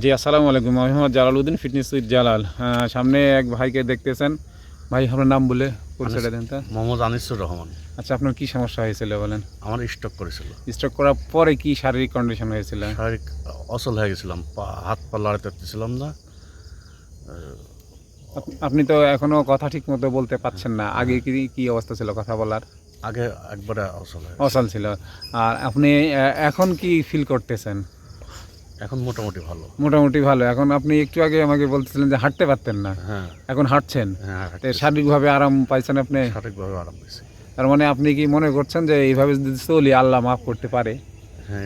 জি আসসালামু আলাইকুম। আমি মোহাম্মদ জালালউদ্দিন ফিটনেস উইথ জালাল। সামনে এক ভাইকে দেখতেছেন। ভাই আপনার নাম বলে পরিচয়টা দেন তো। মোহাম্মদ আনিসুর রহমান। আচ্ছা আপনার কি সমস্যা হয়েছিল বলেন? আমার স্টক করেছিল। স্ট্রোক করার পরে কি শারীরিক কন্ডিশন হয়েছিল? শারীরিক অচল হয়ে গেছিলাম। হাত পা লড়াইতে পারতেছিলাম না। আপ- আপনি তো এখনও কথা ঠিক মতো বলতে পাচ্ছেন না। আগে কি কি অবস্থা ছিল কথা বলার? আগে একবারে হয়ে গেছে। অচল ছিল। আর আপনি এখন কি ফিল করতেছেন? এখন মোটামুটি ভালো। মোটামুটি ভালো। এখন আপনি একটু আগে আমাকে বলতেছিলেন যে হাঁটতে পারতেন না। হ্যাঁ। এখন হাঁটছেন। হ্যাঁ শারীরিকভাবে আরাম পাইছেন আপনি? সঠিকভাবে আরাম পাইছেন তার মানে আপনি কি মনে করছেন যে এইভাবে যদি চলি আল্লাহ মাফ করতে পারে হ্যাঁ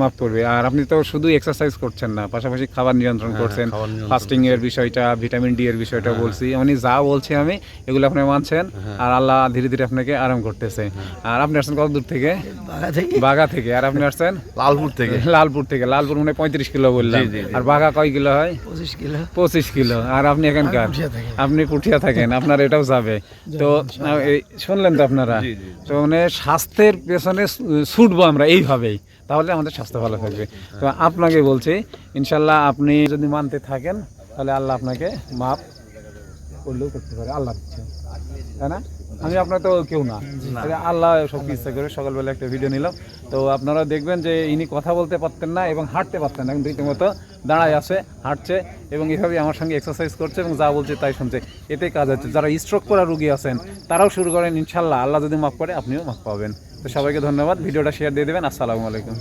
মাফ করবে। আর আপনি তো শুধু এক্সারসাইজ করছেন না পাশাপাশি খাবার নিয়ন্ত্রণ হ্যাঁ, করছেন ফাস্টিং এর বিষয়টা ভিটামিন ডি এর বিষয়টা বলছি। মানে যা বলছি আমি এগুলো আপনি মানছেন আর আল্লাহ ধীরে ধীরে আপনাকে আরাম করতেছে। আর আপনি আসছেন কত দূর থেকে। বাগা থেকে। আর আপনি আসছেন? লালপুর থেকে। লালপুর থেকে। লালপুর মানে পঁয়ত্রিশ কিলো বললাম। আর বাঘা কয় কিলো হয়? পঁচিশ কিলো। পঁচিশ কিলো। আর আপনি এখানকার? আপনি পুঠিয়া থাকেন আপনার এটাও যাবে। তো এই শুনলেন তো আপনারা? তো মানে স্বাস্থ্যের পেছনে ছুটবো আমরা। এইভাবেই। তাহলে আমাদের স্বাস্থ্য ভালো থাকবে। তো আপনাকে বলছি, ইনশাল্লাহ আপনি যদি মানতে থাকেন, তাহলে আল্লাহ আপনাকে মাপ করলেও করতে পারে আল্লাহ দিচ্ছে। তাই না? আমি আপনার তো কেউ না। আল্লাহ সব ইচ্ছা করে সকালবেলা একটা ভিডিও নিলাম। তো আপনারা দেখবেন যে ইনি কথা বলতে পারতেন না এবং হাঁটতে পারতেন না কিন্তু রীতিমতো দাঁড়ায় আছে হাঁটছে এবং এভাবে আমার সঙ্গে এক্সারসাইজ করছে এবং যা বলছে তাই শুনছে। এতে কাজ হচ্ছে। যারা স্ট্রোক করা রুগী আছেন তারাও শুরু করেন ইনশাল্লাহ। আল্লাহ যদি মাফ করে আপনিও মাফ পাবেন। তো সবাইকে ধন্যবাদ। ভিডিওটা শেয়ার দিয়ে দেবেন। আসসালামু আলাইকুম।